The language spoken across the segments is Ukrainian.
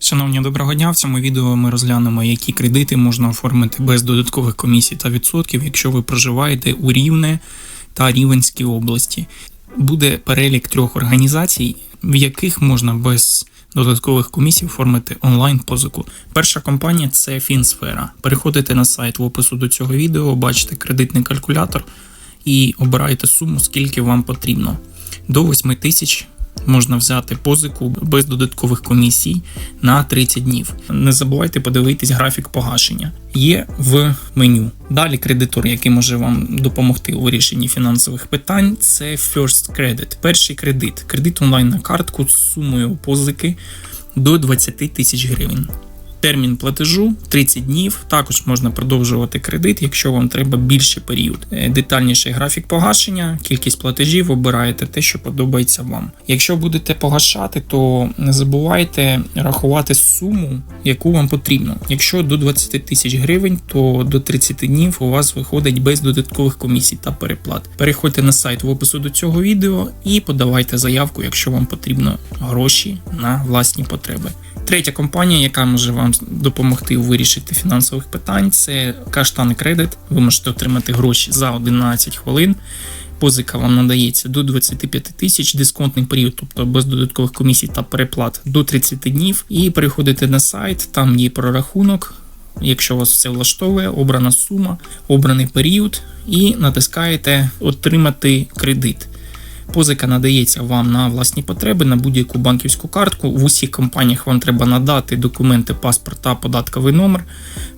Шановні, доброго дня. В цьому відео ми розглянемо, які кредити можна оформити без додаткових комісій та відсотків, якщо ви проживаєте у Рівне та Рівенській області. Буде перелік трьох організацій, в яких можна без додаткових комісій оформити онлайн позику. Перша компанія це Фінсфера. Переходите на сайт в опису до цього відео, бачите кредитний калькулятор і обираєте суму, скільки вам потрібно. До 8 тисяч можна взяти позику без додаткових комісій на 30 днів. Не забувайте подивитись графік погашення. Є в меню. Далі кредитор, який може вам допомогти у вирішенні фінансових питань, це First Credit. Перший кредит. Кредит онлайн на картку з сумою позики до 20 тисяч гривень. Термін платежу 30 днів. Також можна продовжувати кредит, якщо вам треба більший період. Е, Детальніший графік погашення, кількість платежів, обираєте те, що подобається вам. Якщо будете погашати, то не забувайте рахувати суму, яку вам потрібно. Якщо до 20 тисяч гривень, то до 30 днів у вас виходить без додаткових комісій та переплат. Переходьте на сайт в опису до цього відео і подавайте заявку, якщо вам потрібно гроші на власні потреби. Третя компанія, яка може вам допомогти вирішити фінансових питань, це Каштан Кредит. Ви можете отримати гроші за 11 хвилин. Позика вам надається до 25 тисяч, дисконтний період, тобто без додаткових комісій та переплат до 30 днів. І переходите на сайт, там є прорахунок. Якщо вас все влаштовує, обрана сума, обраний період, і натискаєте Отримати кредит. Позика надається вам на власні потреби на будь-яку банківську картку. В усіх компаніях вам треба надати документи, паспорт та податковий номер,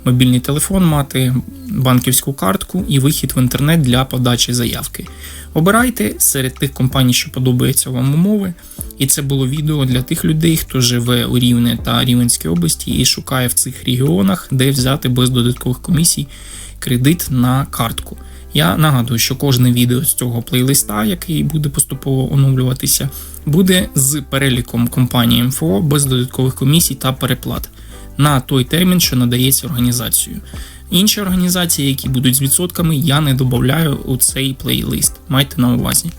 мобільний телефон мати, банківську картку і вихід в інтернет для подачі заявки. Обирайте серед тих компаній, що подобаються вам умови. І це було відео для тих людей, хто живе у Рівне та Рівенській області і шукає в цих регіонах, де взяти без додаткових комісій кредит на картку. Я нагадую, що кожне відео з цього плейлиста, який буде поступово оновлюватися, буде з переліком компанії МФО без додаткових комісій та переплат на той термін, що надається організацією. Інші організації, які будуть з відсотками, я не додаю у цей плейлист. Майте на увазі.